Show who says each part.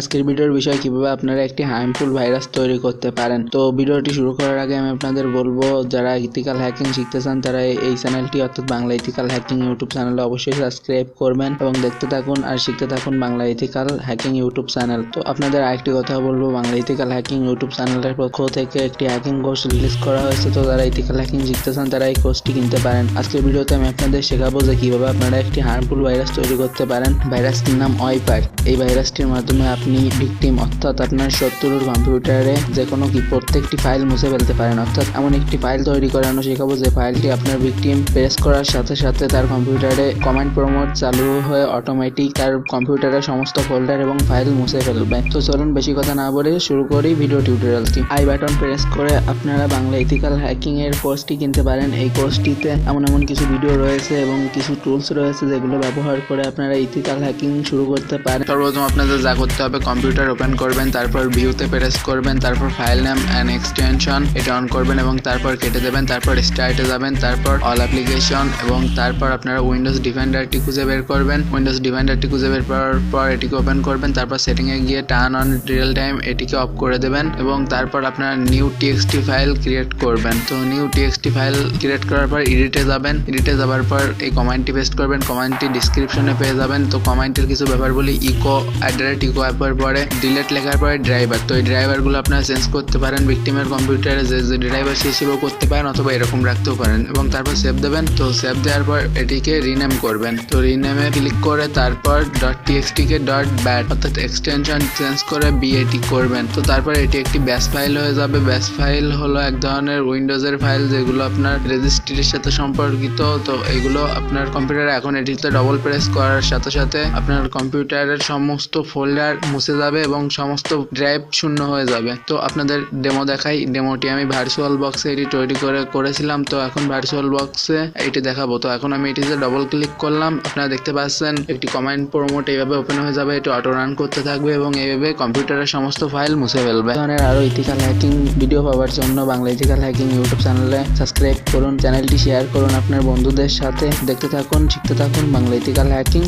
Speaker 1: আজকের ভিডিওর বিষয়, কীভাবে আপনারা একটি হার্মফুল ভাইরাস তৈরি করতে পারেন। তো ভিডিওটি শুরু করার আগে আমি আপনাদের বলব, যারা ইথিক্যাল হ্যাকিং শিখতে চান, তারা এই চ্যানেলটি অর্থাৎ বাংলা ইথিক্যাল হ্যাকিং ইউটিউব চ্যানেলে অবশ্যই সাবস্ক্রাইব করবেন এবং দেখতে থাকুন আর শিখতে থাকুন Bangla ethical hacking YouTube channel তো আপনাদের আরেকটি কথা বলব, বাংলা ইথিক্যাল হ্যাকিং ইউটিউব চ্যানেলের পক্ষ থেকে একটি হ্যাকিং কোর্স রিলিজ করা হয়েছে। তো যারা ইথিক্যাল হ্যাকিং শিখতে চান, তারা এই কোর্সটি কিনতে পারেন। আজকের ভিডিওতে আমি আপনাদের শেখাবো যে কীভাবে আপনারা একটি হার্মফুল ভাইরাস তৈরি করতে পারেন। ভাইরাসটির নাম ওয়াইপার এই ভাইরাসটির মাধ্যমে আপনি ভিকটিম অর্থাৎ আপনার শত্রুর কম্পিউটারে যে কোনো কি প্রত্যেকটি ফাইল মুছে ফেলতে পারেন। অর্থাৎ এমন একটি ফাইল তৈরি করানো শেখাবো যে ফাইলটি আপনার ভিকটিম প্রেস করার সাথে সাথে তার কম্পিউটারে কমান্ড প্রমোট চালু হয়ে অটোমেটিক তার কম্পিউটারের সমস্ত ফোল্ডার এবং ফাইল মুছে ফেলবে। তো চলুন বেশি কথা না বলে শুরু করি ভিডিও টিউটোরিয়ালটি আই বাটন প্রেস করে আপনারা বাংলা ইথিক্যাল হ্যাকিং এর কোর্সটি কিনতে পারেন। এই কোর্সটিতে এমন এমন কিছু ভিডিও রয়েছে এবং কিছু টুলস রয়েছে যেগুলো ব্যবহার করে আপনারা ইথিক্যাল হ্যাকিং শুরু করতে পারেন। সর্বপ্রথম আপনাদের যা করতে হবে কম্পিউটার ওপেন করবেন, তারপর ভিউতে প্রেস করবেন, তারপর ফাইল নেম অ্যান্ড এক্সটেনশন এটা অন করবেন এবং তারপর কেটে দেবেন, তারপর স্টার্টে যাবেন, তারপর অল অ্যাপ্লিকেশন এবং তারপর আপনারা উইন্ডোজ ডিফেন্ডারটি খুঁজে বের করবেন। উইন্ডোজ ডিফেন্ডারটি খুঁজে বের করার পর এটিকে ওপেন করবেন, তারপর সেটিং এ গিয়ে টার্ন অন রিয়েল টাইম এটিকে অফ করে দেবেন এবং তারপর আপনারা নিউ টিএক্সটি ফাইল ক্রিয়েট করবেন। তো নিউ টিএক্সটি ফাইল ক্রিয়েট করার পর এডিটে যাবেন এডিটে যাওয়ার পর এই কমান্ডটি পেস্ট করবেন কমান্ডটি ডিসক্রিপশনে পেয়ে যাবেন। তো কমান্ডের কিছু ব্যাপার বলি ইকো অ্যাড্রেট ইকো অ্যাপের পরে ডিলেট লেখার পরে ড্রাইভার তো এই ড্রাইভারগুলো আপনারা চেঞ্জ করতে পারেন ভিকটিমের কম্পিউটারে যে যে ড্রাইভার সেই হিসেবেও করতে পারেন অথবা এরকম রাখতেও পারেন। এবং তারপর সেভ দেবেন, তো সেভ দেওয়ার পর এটিকে রিনেম করবেন। তো রিনেমে ক্লিক করে তারপর. ডট টিএক্সটি কে. ডট ব্যাট অর্থাৎ এক্সটেনশন চেঞ্জ করে বিএটি করবেন। তো তারপর এটি একটি ব্যাস ফাইল হয়ে যাবে। ব্যাস ফাইল হলো এক ধরনের উইন্ডোজের ফাইল যেগুলো আপনার রেজিস্ট্রির সাথে সম্পর্কিত। তো এগুলো আপনার কম্পিউটারে এখন এটিতে ডবল প্রেস করার সাথে সাথে আপনার কম্পিউটারের সমস্ত ফোল্ডার মুছে যাবে এবং সমস্ত ড্রাইভ শূন্য হয়ে যাবে। তো আপনাদের ডেমো দেখাই। ডেমোটি আমি ভার্চুয়াল বক্সে এটি তৈরি করে, করেছিলাম। তো এখন ভার্চুয়াল বক্সে এটি দেখাবো। তো এখন আমি এটিতে ডবল ক্লিক করলাম। আপনারা দেখতে পাচ্ছেন, একটি কমান্ড প্রমোট এইভাবে ওপেন হয়ে যাবে। এটি অটো রান করতে থাকবে এবং এইভাবে কম্পিউটারের সমস্ত ফাইল মুছে ফেলবে। ধরনের আরও ইথিক্যাল হ্যাকিং ভিডিও পাওয়ার জন্য বাংলা ইথিক্যাল হ্যাকিং ইউটিউব চ্যানেলে সাবস্ক্রাইব করুন। চ্যানেলটি শেয়ার করুন আপনার বন্ধুদের সাথে। দেখতে থাকুন, শিখতে থাকুন বাংলা ইথিক্যাল হ্যাকিং